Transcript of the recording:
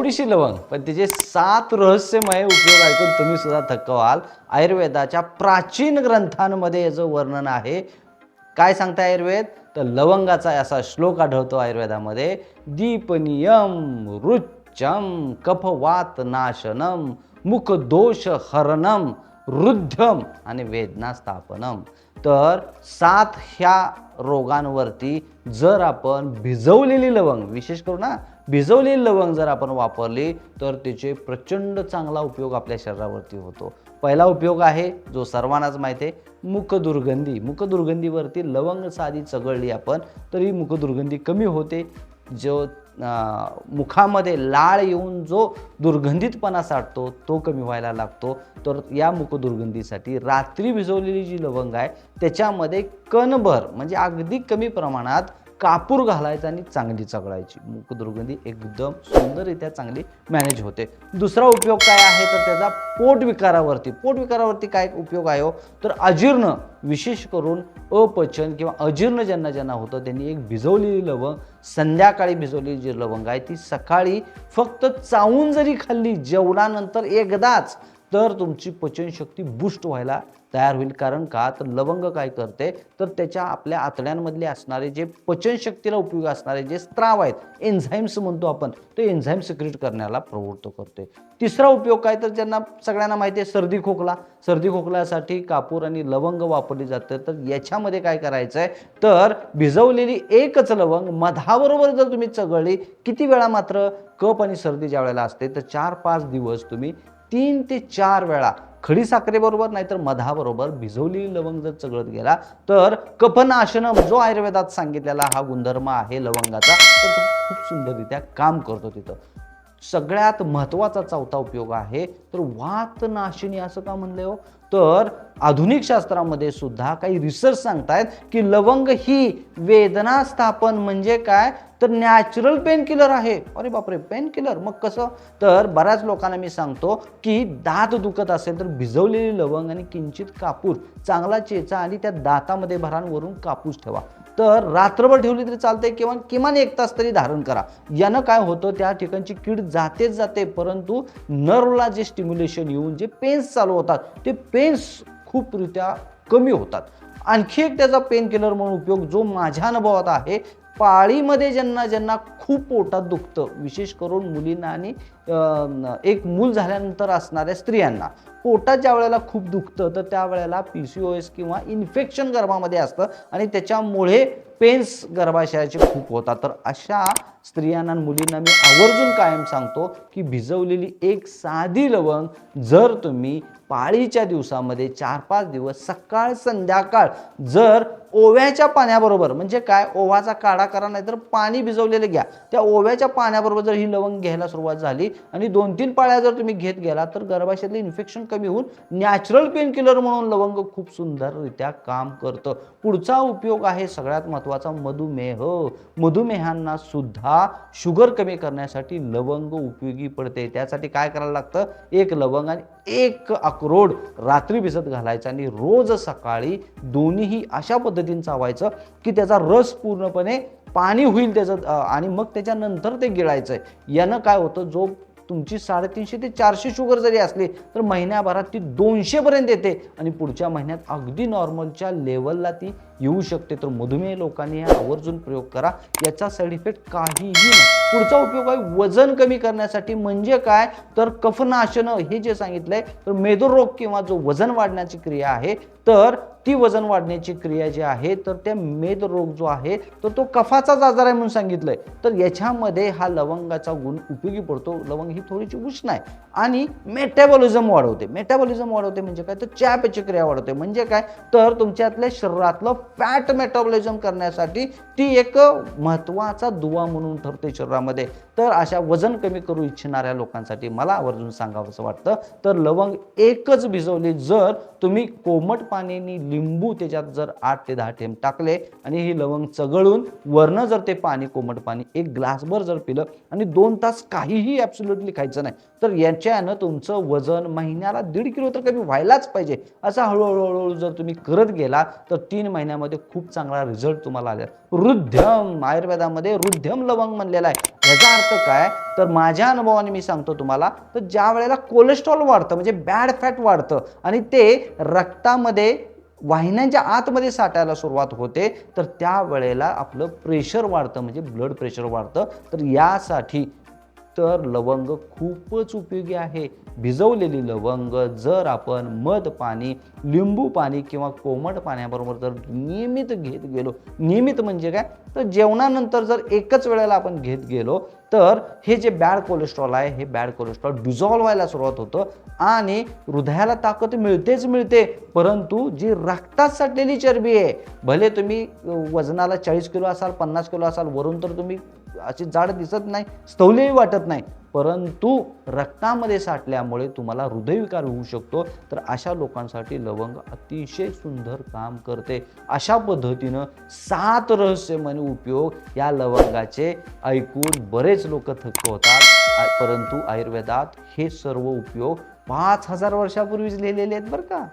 एवढीशी लवंग. पण तिचे सात रहस्यमय उपयोग ऐकून तुम्ही सुद्धा थक्क व्हाल. आयुर्वेदाच्या प्राचीन ग्रंथांमध्ये याचं वर्णन आहे. काय सांगता आयुर्वेद? तर लवंगाचा असा श्लोक आढळतो आयुर्वेदामध्ये. दीपनियम रुच्चम कफवात नाशनम मुखदोष हरणम रुद्धम आणि वेदना स्थापनम तर सात ह्या रोगांवरती जर आपण भिजवलेली लवंग विशेष करून ना भिजवलेली लवंग जर आपण वापरली तर त्याचे प्रचंड चांगला उपयोग आपल्या शरीरावरती होतो. पहिला उपयोग आहे जो सर्वांनाच माहिती आहे मुखदुर्गंधी. मुखदुर्गंधीवरती लवंग साधी चघळली आपण तर ही मुखदुर्गंधी कमी होते. जो मुखामध्ये लाळ येऊन जो दुर्गंधितपणा साठतो तो कमी व्हायला लागतो. तर या मुखदुर्गंधीसाठी रात्री भिजवलेली जी लवंग आहे त्याच्यामध्ये कणभर म्हणजे अगदी कमी प्रमाणात कापूर घालायचा आणि चांगली चघळायची. मुखदुर्गंधी एकदम सुंदररित्या चांगली मॅनेज होते. दुसरा उपयोग काय आहे? तर त्याचा पोटविकारावरती पोटविकारावरती काय उपयोग आहे हो? तर अजीर्ण विशेष करून अपचन किंवा अजीर्ण ज्यांना ज्यांना होतं त्यांनी एक भिजवलेली लवंग संध्याकाळी भिजवलेली जी लवंग आहे ती सकाळी फक्त चावून जरी खाल्ली जेवणानंतर एकदाच तर तुमची पचनशक्ती बुस्ट व्हायला तयार होईल. कारण का? तर लवंग काय करते? तर त्याच्या आपल्या आतड्यांमधले असणारे जे पचनशक्तीला उपयोग असणारे जे स्त्राव आहेत एन्झाईम्स म्हणतो आपण ते एन्झाईम सिक्रेट करण्याला प्रवृत्त करते. तिसरा उपयोग काय? तर ज्यांना सगळ्यांना माहिती आहे सर्दी खोकला. सर्दी खोकल्यासाठी कापूर आणि लवंग वापरली जाते. तर याच्यामध्ये काय करायचं आहे तर भिजवलेली एकच लवंग मधाबरोबर जर तुम्ही चघळली किती वेळा मात्र? कप आणि सर्दी ज्या वेळेला असते तर चार पाच दिवस तुम्ही तीन ते चार वेळा खडी साखरेबरोबर नाहीतर मधाबरोबर भिजवलेली लवंग जर चघळत गेला तर कफनाशनम जो आयुर्वेदात सांगितलेला हा गुणधर्म आहे लवंगाचा तर तो खूप सुंदररित्या काम करतो तिथं. सगळ्यात महत्त्वाचा चौथा उपयोग आहे तर वातनाशिनी असं का म्हणले हो? तर आधुनिक शास्त्रामध्ये सुद्धा काही रिसर्च सांगतायत की लवंग ही वेदना स्थापन म्हणजे काय? तर नॅचरल पेन किलर आहे. अरे बापरे पेन किलर मग कसं? तर बऱ्याच लोकांना मी सांगतो की दात दुखत असेल तर भिजवलेली लवंग आणि किंचित कापूर चांगला चेचा आणि त्या दातामध्ये भरांवरून कापूस ठेवा. तर रात्रभर ठेवली तरी चालते किंवा किमान एक तास तरी धारण करा. यानं काय होतं त्या ठिकाणची कीड जातेच जाते परंतु नर्वला जे स्टिम्युलेशन येऊन जे पेन्स चालू होतात ते पेन्स खूपरित्या कमी होतात. आणखी एक त्याचा पेन किलर म्हणून उपयोग जो माझ्या अनुभवात आहे पाळीमध्ये ज्यांना ज्यांना खूप पोटात दुखतं विशेष करून मुलींना आणि एक मूल झाल्यानंतर असणाऱ्या स्त्रियांना. पोटात ज्या वेळेला खूप दुखतं तर त्यावेळेला पी सी ओ एस किंवा इन्फेक्शन गर्भामध्ये असतं आणि त्याच्यामुळे पेन्स गर्भाशयाचे खूप होतात. तर अशा स्त्रियांना मुलींना मी आवर्जून कायम सांगतो की भिजवलेली एक साधी लवंग जर तुम्ही पाळीच्या दिवसामध्ये चार पाच दिवस सकाळ संध्याकाळ जर ओव्याच्या पाण्याबरोबर म्हणजे काय? ओव्याचा काढा करा नाहीतर पाणी भिजवलेलं घ्या. त्या ओव्याच्या पाण्याबरोबर जर ही लवंग घ्यायला सुरुवात झाली आणि दोन तीन पाळ्या जर तुम्ही घेत गेला तर गर्भाशयातलं इन्फेक्शन कमी होऊन नॅचरल पेन किलर म्हणून लवंग खूप सुंदररित्या काम करतं. पुढचा उपयोग आहे सगळ्यात महत्त्वाचा मधुमेह. मधुमेहांना सुद्धा शुगर कमी करण्यासाठी लवंग उपयोगी पडते. त्यासाठी काय करायला लागतं? एक लवंग आणि एक अक्रोड रात्री भिजत घालायचं आणि रोज सकाळी दोन्हीही अशा पद्धतीने चावायचं की त्याचा रस पूर्णपणे पाणी होईल त्याचं आणि मग त्याच्यानंतर ते गिळायचं आहे यानं काय होतं? जो तुमची साडेतीनशे ते चारशे शुगर जरी असली तर महिन्याभरात ती दोनशेपर्यंत येते. आणि पुढच्या महिन्यात अगदी नॉर्मलच्या लेवलला ती येऊ शकते. तर मधुमेह लोकांनी हा आवर्जून प्रयोग करा. याचा साईड इफेक्ट काहीही नाही. पुढचा उपयोग आहे वजन कमी करण्यासाठी. म्हणजे काय? तर कफनाशनं. हे जे सांगितलंय तर मेदोरोग किंवा जो वजन वाढण्याची क्रिया आहे तर ती वजन वाढण्याची क्रिया जी आहे तर त्या मेदरोग जो आहे तर तो कफाचाच आजार आहे म्हणून सांगितलंय. तर याच्यामध्ये हा लवंगाचा गुण उपयोगी पडतो. लवंग ही थोडीशी उष्ण आहे. आणि मेटॅबॉलिझम वाढवते. मेटॅबॉलिझम वाढवते म्हणजे काय? तर चॅपची क्रिया वाढवते. म्हणजे काय? तर तुमच्यातल्या शरीरातलं फॅट मेटाबॉलिझम करण्यासाठी ती एक महत्त्वाचा दुवा म्हणून ठरते शरीरामध्ये. तर अशा वजन कमी करू इच्छिणाऱ्या लोकांसाठी मला आवर्जून सांगावंसं वाटतं. तर लवंग एकच भिजवली जर तुम्ही कोमट पाण्याने लिंबू त्याच्यात जर आठ ते दहा टेम टाकले आणि ही लवंग चघळून वरनं जर ते पाणी कोमट पाणी एक ग्लासभर जर पिलं आणि दोन तास काहीही ॲब्सोल्युटली खायचं नाही तर याच्यानं तुमचं वजन महिन्याला दीड किलो तर कमी व्हायलाच पाहिजे. असं हळूहळू हळूहळू जर तुम्ही करत गेला तर तीन महिन्यामध्ये याच्यामध्ये खूप चांगला रिझल्ट तुम्हाला आला रुध्यम आयुर्वेदामध्ये रुध्यम लवंग म्हणलेला आहे. याचा अर्थ काय? तर माझ्या अनुभवाने मी सांगतो तुम्हाला तर ज्या वेळेला कोलेस्ट्रॉल वाढतं म्हणजे बॅड फॅट वाढतं आणि ते रक्तामध्ये वाहिन्यांच्या आतमध्ये साठायला सुरुवात होते तर त्या वेळेला आपलं प्रेशर वाढतं म्हणजे ब्लड प्रेशर वाढतं. तर यासाठी तर लवंग खूपच उपयोगी आहे. भिजवलेली लवंग जर आपण मध पाणी लिंबू पाणी किंवा कोमट पाण्याबरोबर जर नियमित घेत गेलो नियमित म्हणजे काय? तर जेवणानंतर जर एकच वेळेला आपण घेत गेलो तर हे जे बॅड कोलेस्ट्रॉल आहे हे बॅड कोलेस्ट्रॉल डिझॉल्व्ह व्हायला सुरुवात होतं आणि हृदयाला ताकद मिळतेच मिळते. परंतु जी रक्तात साठलेली चरबी आहे भले तुम्ही वजनाला चाळीस किलो असाल पन्नास किलो असाल वरून तर तुम्ही अशी जाड दिसत नाही स्थौल्यही वाटत नाही. परंतु रक्तामध्ये साठल्यामुळे तुम्हाला हृदयविकार होऊ शकतो. तर अशा लोकांसाठी लवंग अतिशय सुंदर काम करते. अशा पद्धतीनं सात रहस्यमय उपयोग या लवंगाचे ऐकून बरेच लोक थक्क होतात. परंतु आयुर्वेदात हे सर्व उपयोग पाच हजार वर्षापूर्वीच लिहिलेले आहेत बरं का.